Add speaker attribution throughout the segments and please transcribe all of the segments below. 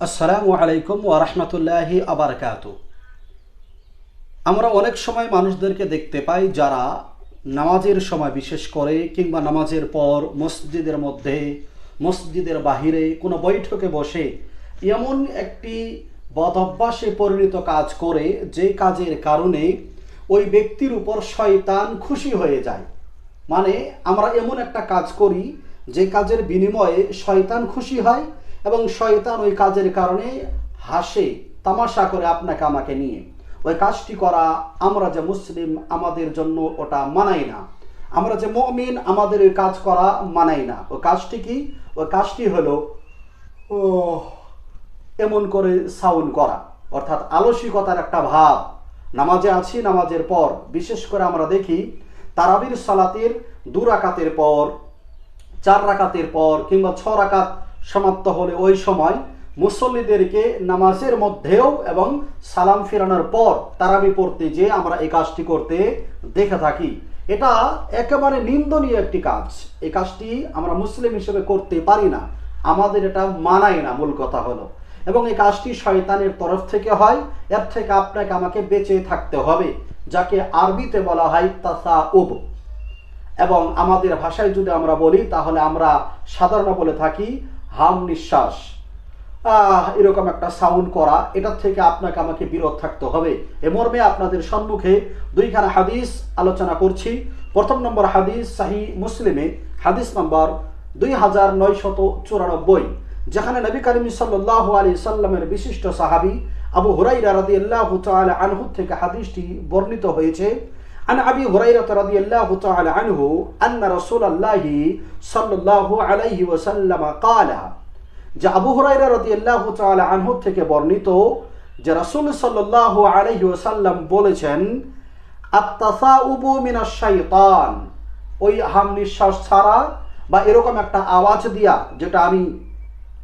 Speaker 1: আসসালামু আলাইকুম ওয়া রাহমাতুল্লাহি আবারকাত আমরা অনেক সময় মানুষদেরকে দেখতে পাই যারা নামাজের সময় বিশেষ করে কিংবা নামাজের পর মসজিদের মধ্যে, মসজিদের বাহিরে কোনো বৈঠকে বসে এমন একটি বদ অভ্যাসে পরিণত কাজ করে যে কাজের কারণে ওই ব্যক্তির উপর শয়তান খুশি হয়ে যায়। মানে আমরা এমন একটা কাজ করি যে কাজের বিনিময়ে শয়তান খুশি হয় এবং শয়তান ওই কাজের কারণে হাসে, তামাশা করে আপনাকে আমাকে নিয়ে। ওই কাজটি করা আমরা যে মুসলিম, আমাদের জন্য ওটা মানাই না। আমরা যে মমিন, আমাদের ওই কাজ করা মানাই না। ওই কাজটি কি? ওই কাজটি হলো ও এমন করে সাউন্ড করা। অর্থাৎ আলসিকতার একটা ভাব। নামাজে আছি, নামাজের পর। বিশেষ করে আমরা দেখি, তারাবির সালাতের দু রাকাতের পর, চার রাকাতের পর, কিংবা ছ রাকাত সমাপ্ত হলে ওই সময় মুসল্লিদেরকে নামাজের মধ্যেও এবং সালাম ফেরানোর পর তারাবি পড়তে যে আমরা এই কাজটি করতে দেখে থাকি। এটা একেবারে নিন্দনীয় একটি কাজ। এই কাজটি আমরা মুসলিম হিসেবে করতে পারি না। আমাদের এটা মানায় না, মূল কথা হলো। এবং এই কাজটি শয়তানের তরফ থেকে হয়। এর থেকে আপনাকে আমাকে বেঁচে থাকতে হবে, যাকে আরবিতে বলা হয় তাসা উব এবং আমাদের ভাষায় যদি আমরা বলি, তাহলে আমরা সাধারণ বলে থাকি হাম নিঃশ্বাস। এরকম একটা সাউন্ড করা, এটার থেকে আপনাকে আমাকে বিরত থাকতে হবে। এ মর্মে আপনাদের সম্মুখে দুইখানা হাদিস আলোচনা করছি। প্রথম নম্বর হাদিস সাহি মুসলিমে, হাদিস নম্বর দুই হাজার নয়শত চুরানব্বই, যেখানে নবী করিম সাল্লাহ আলী সাল্লামের বিশিষ্ট সাহাবি আবু হুরাইরা রাদি আল্লাহ আনহু থেকে হাদিসটি বর্ণিত হয়েছে। عن أبي هريرة رضي الله تعالى عنه أن رسول الله صلى الله عليه وسلم قال যে আবু হুরাইরা রাদিয়াল্লাহু তাআলা আনহু থেকে বর্ণিত যে রাসূল সাল্লাল্লাহু আলাইহি ওয়াসাল্লাম বলেছেন আত-তাসাউবু মিনাশ শাইতান ওই হাম নিঃশ্বাস ছাড়া বা এরকম একটা আওয়াজ দিয়া যেটা আমি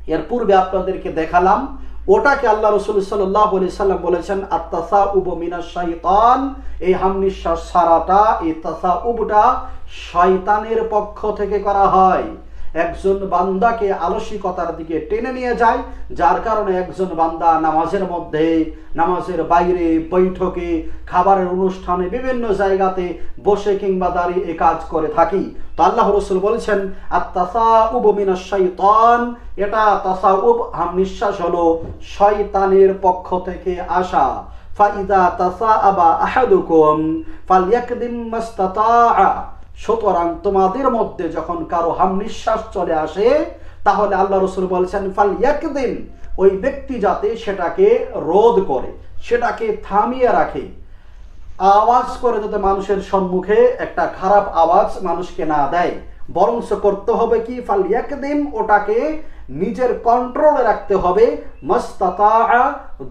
Speaker 1: এর পূর্বে আপনাদেরকে দেখালাম ওটাকে আল্লাহ রসুল সাল্লাহ সাল্লাম বলেছেন আত্মাসা উব মিনা শয়তান এই হাম নিঃশ্বাস সারাটা এই তাসা উবটা শয়তানের পক্ষ থেকে করা হয়। একজন বান্দাকে আলসিকতার দিকে টেনে নিয়ে যায়, যার কারণে একজন বান্দা নামাজের মধ্যে, নামাজের বাইরে, বৈঠকে, খাবারের অনুষ্ঠানে বিভিন্ন জায়গাতে বসে কিংবা দাঁড়িয়ে এ কাজ করে থাকি। তো আল্লাহ রসুল বলছেন আত্মাসা উব মিনাস এটা তাসা উব হাম নিঃশ্বাস হলো শয়তানের পক্ষ থেকে আসা। ফাইদা তাসা আবা আহাদুকুম ফালিয়াকদিম মাস্তাতা সুতরাং তোমাদের মধ্যে যখন কারও হাম নিঃশ্বাস চলে আসে, তাহলে আল্লাহ রসুল বলছেন, ফাল একদিন ওই ব্যক্তি যাতে সেটাকে রোধ করে, সেটাকে থামিয়ে রাখে। আওয়াজ করে যাতে মানুষের সম্মুখে একটা খারাপ আওয়াজ মানুষকে না দেয়। বরংস করতে হবে কি? ফাল একদিন ওটাকে নিজের কন্ট্রোলে রাখতে হবে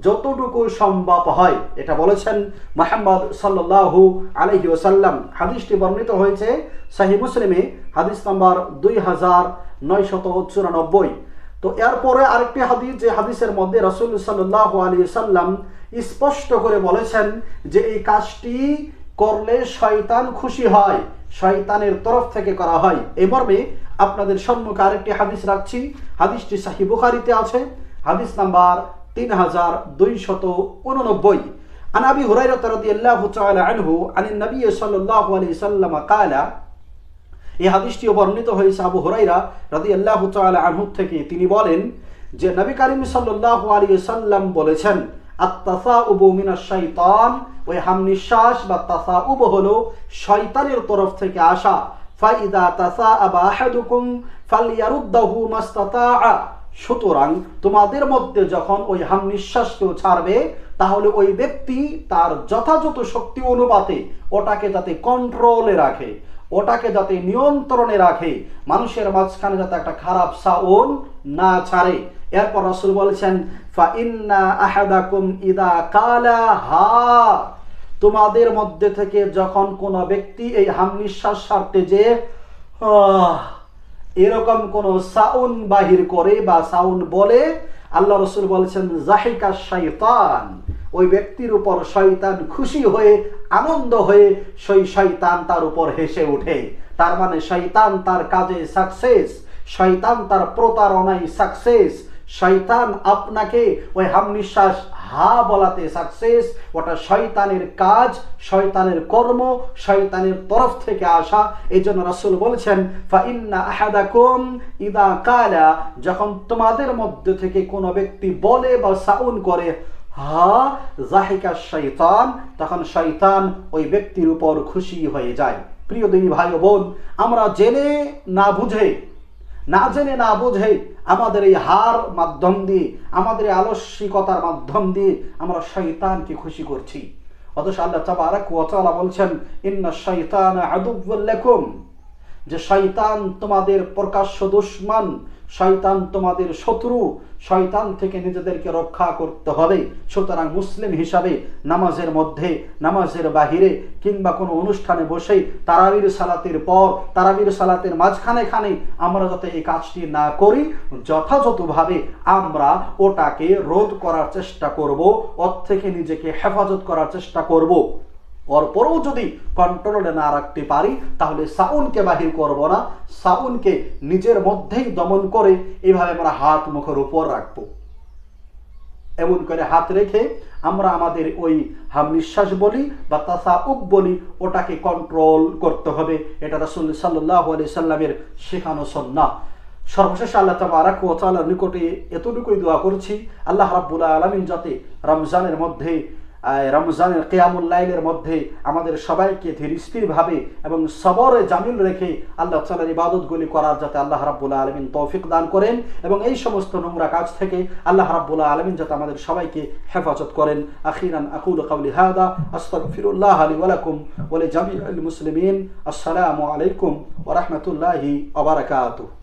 Speaker 1: যতটুকু সম্ভব হয়। এটা বলেছেন মোহাম্মদ সাল্লাল্লাহু আলহি ওসাল্লাম হাদিসটি বর্ণিত হয়েছে সাহি মুসলিমে, হাদিস নাম্বার দুই হাজার নয়শত চুরানব্বই। তো এরপরে আরেকটি হাদিস, যে হাদিসের মধ্যে রসুল সাল্লাহ আলী সাল্লাম স্পষ্ট করে বলেছেন যে এই কাজটি করলে শয়তান খুশি হয়, শয়তানের তরফ থেকে করা হয়। এই মর্মে আপনাদের সম্মুখে আরেকটি হাদিস রাখছি হাদিসটি সাহি বুখারিতে আছে হাদিস নাম্বার তিন হাজার দুইশত উননব্বই عن ابي هريره رضي الله تعالى عنه عن النبي صلى الله عليه وسلم قال এই হাদিসটিও বর্ণিত হয়েছে আবু হুরাইরা রাদি আল্লাহ আনহু থেকে তিনি বলেন যে নবী করিম সাল্লাল্লাহু আলাইহি সাল্লাম বলেছেন আত্তাসা উবু মিনাশ শাইতান ওই হাম নিঃশ্বাস বা তাসা উব হলো শয়তানের তরফ থেকে আসা ফাইদা সুতরাং তোমাদের মধ্যে যখন ওই হাম নিঃশ্বাস কেউ ছাড়বে, তাহলে ওই ব্যক্তি তার যথাযথ শক্তি অনুপাতে ওটাকে যাতে কন্ট্রোলে রাখে, ওটাকে যাতে নিয়ন্ত্রণে রাখে, মানুষের মাঝখানে যাতে একটা খারাপ সাউন না ছাড়ে। এরপর রসুল বলেছেন, ফা ইন্না আহাদাকুম ইদা কালা হা। তোমাদের মধ্যে থেকে যখন কোনো ব্যক্তি এই হাম নিঃশ্বাস ছাড়তে যে এরকম কোন সাউন বাহির করে বা সাউন বলে, আল্লাহ রসুল বলেছেন, জাহিকা শৈতান ওই ব্যক্তির উপর শয়তান খুশি হয়ে, আনন্দ হয়ে সেই শয়তান তার উপর হেসে ওঠে। তার মানে শয়তান তার কাজে সাকসেস শয়তান তার প্রতারণায় সাকসেস শয়তান আপনাকে ওই হাম নিঃশ্বাস হা বলাতে সাকসেস ওটা শয়তানের কাজ, শয়তানের কর্ম, শয়তানের তরফ থেকে আসা। এই জন্য রাসূল বলেছেন, ফাইন্না ইদা যখন তোমাদের মধ্যে থেকে কোনো ব্যক্তি বলে বা সাউন করে, হা জাহিকা শৈতান তখন শৈতান ওই ব্যক্তির উপর খুশি হয়ে যায়। প্রিয় দিনী ভাই বোন, আমরা জেনে না বুঝে না জেনে না বোঝে আমাদের এই হার মাধ্যম দিয়ে, আমাদের এই আলস্যিকতার মাধ্যম দিয়ে আমরা শৈতানকে খুশি করছি। অথচ আল্লাহ তাবারাক ওয়া বলছেন, ইন্না শৈতান আদুব্বুল যে শৈতান তোমাদের প্রকাশ্য দুশ্মন শয়তান তোমাদের শত্রু, শয়তান থেকে নিজেদেরকে রক্ষা করতে হবে। সুতরাং মুসলিম হিসাবে নামাজের মধ্যে, নামাজের বাহিরে কিংবা কোনো অনুষ্ঠানে বসে তারাবির সালাতের পর, তারাবির সালাতের মাঝখানে খানে আমরা যাতে এই কাজটি না করি, যথাযথভাবে আমরা ওটাকে রোধ করার চেষ্টা করব, ওর থেকে নিজেকে হেফাজত করার চেষ্টা করব। পরেও যদি কন্ট্রোলে না রাখতে পারি, তাহলে সাউনকে বাহির করব না। সাউনকে নিজের মধ্যেই দমন করে এভাবে আমরা হাত মুখের উপর রাখব। এমন করে হাত রেখে আমরা আমাদের ওই হাম নিঃশ্বাস বলি বা তাসা উপ বলি, ওটাকে কন্ট্রোল করতে হবে। এটা রাসুল সাল্লাহ আলি সাল্লামের শেখানো সন্না সর্বশেষ আল্লাহ তাবারাক ও তাআলার নিকটে এতটুকুই দোয়া করছি, আল্লাহ রাব্বুল আলামিন যাতে রমজানের মধ্যে রমজানের কেয়ামুল লাইলের মধ্যে আমাদের সবাইকে ধীর স্থিরভাবে এবং সবরে জামিল রেখে আল্লাহ তাআলার ইবাদতগুলি করার যাতে আল্লাহ রাব্বুল আলামিন তৌফিক দান করেন এবং এই সমস্ত নোংরা কাজ থেকে আল্লাহ রাব্বুল আলামিন যাতে আমাদের সবাইকে হেফাজত করেন। আখিরান আকুল কাউলি হাদা, আস্তাগফিরুল্লাহ লি ওয়া লাকুম ওয়া লিজামিআল মুসলিমিন। আসসালামু আলাইকুম ওয়া রাহমাতুল্লাহি ওয়া বারাকাতুহু।